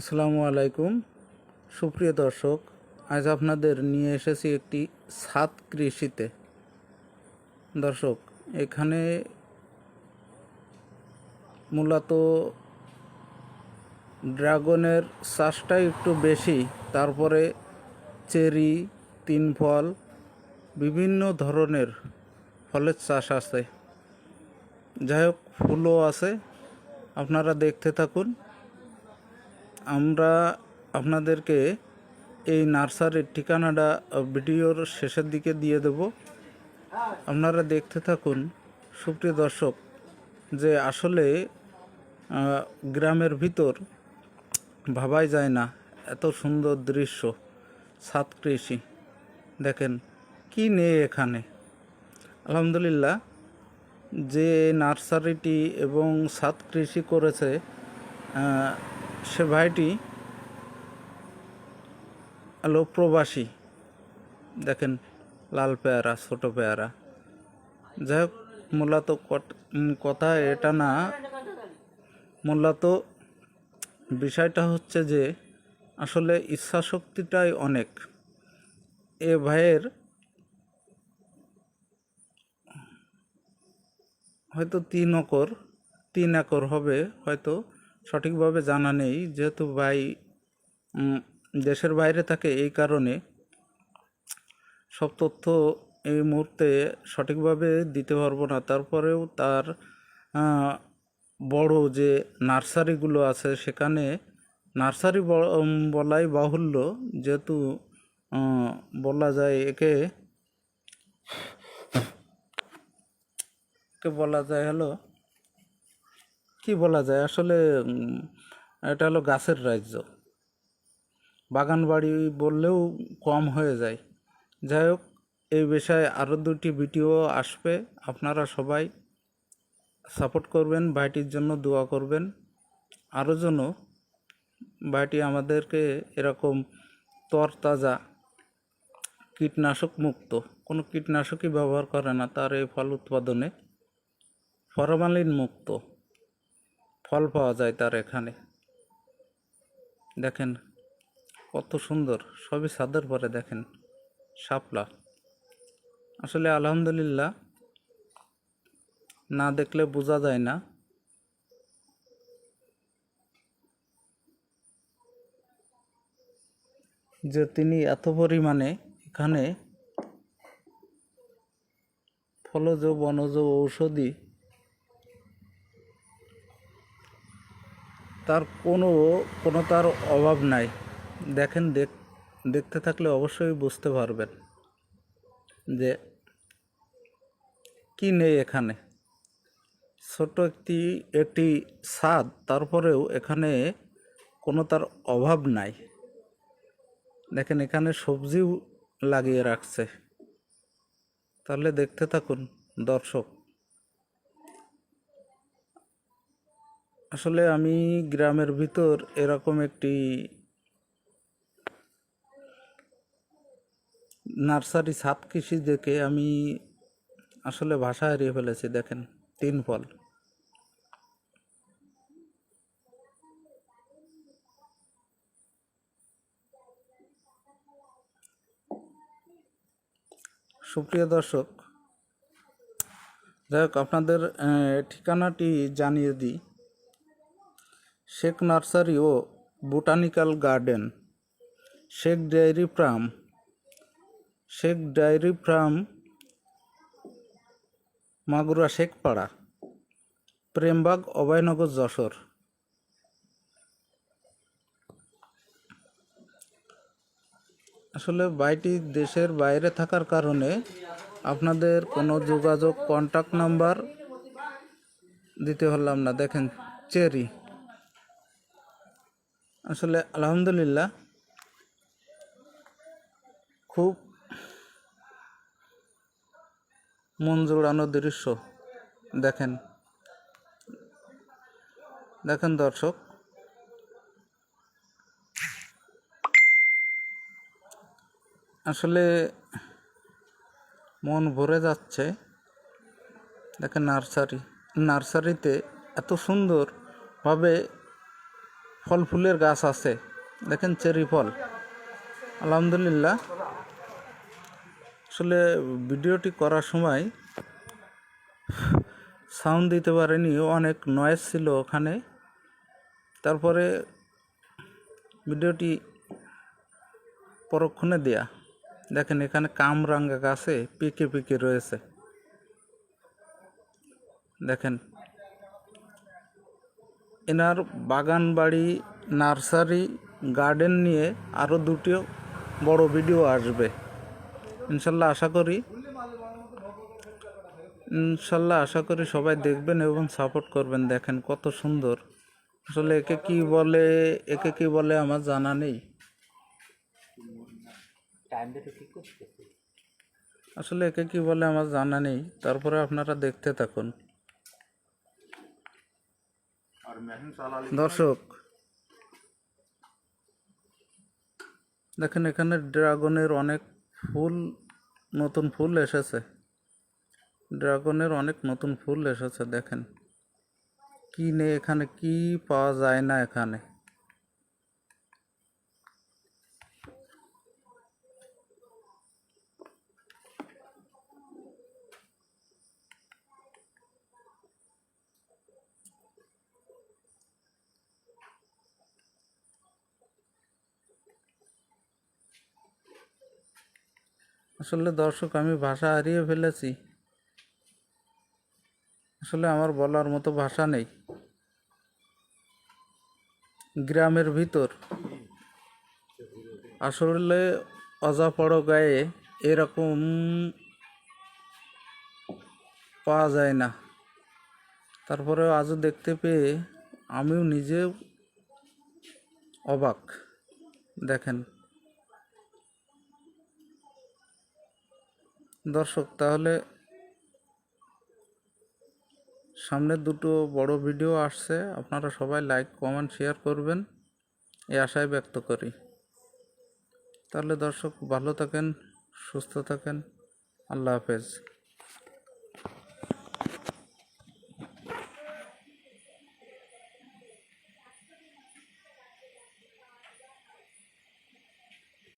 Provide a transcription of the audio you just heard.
আসসালামু আলাইকুম। সুপ্রিয় দর্শক, আজ আপনাদের নিয়ে এসেছি একটি ছাদ কৃষিতে। দর্শক, এখানে মূলত ড্রাগনের চাষটা একটু বেশি, তারপরে চেরি তিন ফল বিভিন্ন ধরনের ফলের চাষ আছে। যাই হোক, ফুলও আছে। আপনারা দেখতে থাকুন। আমরা আপনাদেরকে এই নার্সারির ঠিকানাটা ভিডিওর শেষের দিকে দিয়ে দেব। আপনারা দেখতে থাকুন, সুপ্রিয় দর্শক, যে আসলে গ্রামের ভিতর ভাবাই যায় না এত সুন্দর দৃশ্য ছাদ কৃষি। দেখেন, কি নেই এখানে? আলহামদুলিল্লাহ, যে নার্সারিটি এবং ছাদ কৃষি করেছে সে ভাইটি হলো প্রবাসী। দেখেন, লাল পেয়ারা, ছোট পেয়ারা। যাই হোক, মূলত কথা এটা না। মূলত বিষয়টা হচ্ছে যে, আসলে ইচ্ছা শক্তিটাই অনেক। এ ভাইয়ের হয়তো তিন একর তিন একর হবে, হয়তো সঠিকভাবে জানা নেই। যেহেতু ভাই দেশের বাইরে থাকে এই কারণে সব তথ্য এই মুহূর্তে সঠিকভাবে দিতে পারব না। তারপরেও তার বড় যে নার্সারিগুলো আছে সেখানে নার্সারি বলাই বাহুল্য। যেহেতু বলা যায় একে কে বলা যায় হলো কি বলা যায়? আসলে এটা হলো গাছের রাজ্য। বাগান বাড়ি বললেও কম হয়ে যায়। যাই হোক, এই বিষয়ে আরও দুটি ভিডিও আসবে। আপনারা সবাই সাপোর্ট করবেন, ভাইটির জন্য দোয়া করবেন। আরও যেন ভাইটি আমাদেরকে এরকম তরতাজা কীটনাশক মুক্ত কোনো কীটনাশকই ব্যবহার করে না, তার এই ফল উৎপাদনে ফরমালিন মুক্ত ফল পাওয়া যায় তার এখানে। দেখেন কত সুন্দর, সবই ছাদের পরে দেখেন, শাপলা। আসলে আলহামদুলিল্লাহ না দেখলে বোঝা যায় না। যে তিনি এত পরিমাণে এখানে ফলজ, বনজ ঔষধি তার কোনো কোনো তার অভাব নাই। দেখেন, দেখ, দেখতে থাকলে অবশ্যই বুঝতে পারবেন যে কি নেই এখানে। ছোট একটি একটি স্বাদ, তারপরেও এখানে কোনো তার অভাব নাই। দেখেন, এখানে সবজিও লাগিয়ে রাখছে। তাহলে দেখতে থাকুন, দর্শক। আসলে আমি গ্রামের ভিতর এরকম একটি নার্সারি ছাদ কৃষি দেখে আমি আসলে ভাষা হারিয়ে ফেলেছি, দেখেন, তিন ফল। সুপ্রিয় দর্শক, যাই হোক, আপনাদের ঠিকানাটি জানিয়ে দিই। শেখ নার্সারি ও botanical garden, Sheikh dairy farm, Sheikh dairy farm, Magura Shekhpara Prembag, Abhaynagar, Jessore. আসলে বাইটি দেশের বাইরে থাকার কারণে আপনাদের কোনো যোগাযোগ কন্ট্যাক্ট নাম্বার দিতে পারলাম না। দেখেন, চেরি। আসলে আলহামদুলিল্লাহ খুব মন জোড়ানো দৃশ্য দেখেন। দেখেন দর্শক। আসলে মন ভরে যাচ্ছে। দেখেন নার্সারি। নার্সারিতে এত সুন্দরভাবে ফল ফুলের গাছ আছে। দেখেন চেরি ফল। আলহামদুলিল্লাহ। আসলে ভিডিওটি করার সময় সাউন্ড দিতে পারেনি, অনেক নয়েজ ছিল ওখানে। তারপরে ভিডিওটি পরক্ষণে দেয়া। দেখেন এখানে কামরাঙ্গা গাছে পিকে পিকে রয়েছে। দেখেন। এনার বাগান বাড়ি নার্সারি, গার্ডেন নিয়ে আরও দুটিও বড় ভিডিও আসবে। ইনশাল্লাহ আশা করি, ইনশাল্লাহ আশা করি সবাই দেখবেন এবং সাপোর্ট করবেন। দেখেন কত সুন্দর। আসলে একে কি বলে, একে কি বলে আমার জানা নেই। আসলে একে কি বলে আমার জানা নেই। তারপরে আপনারা দেখতে থাকুন। দর্শক, দেখেন এখানে ড্রাগনের অনেক ফুল, নতুন ফুল এসেছে। ড্রাগনের অনেক নতুন ফুল এসেছে, দেখেন। কি নেই এখানে কি পাওয়া যায় না এখানে। আসলে দর্শক, আমি ভাষা হারিয়ে ফেলেছি। আসলে আমার বলার মতো ভাষা নেই। গ্রামের ভিতর। আসলে অজাপড় গায়ে এরকম পাওয়া যায় না। তারপরে আজও দেখতে পেয়ে আমিও নিজে অবাক। দেখেন। দর্শক, তাহলে সামনে দুটো বড় ভিডিও আসছে। আপনারা সবাই লাইক কমেন্ট শেয়ার করবেন। এই আশায় ব্যক্ত করি। তাহলে দর্শক, ভালো থাকেন, সুস্থ থাকেন। আল্লাহ হাফেজ।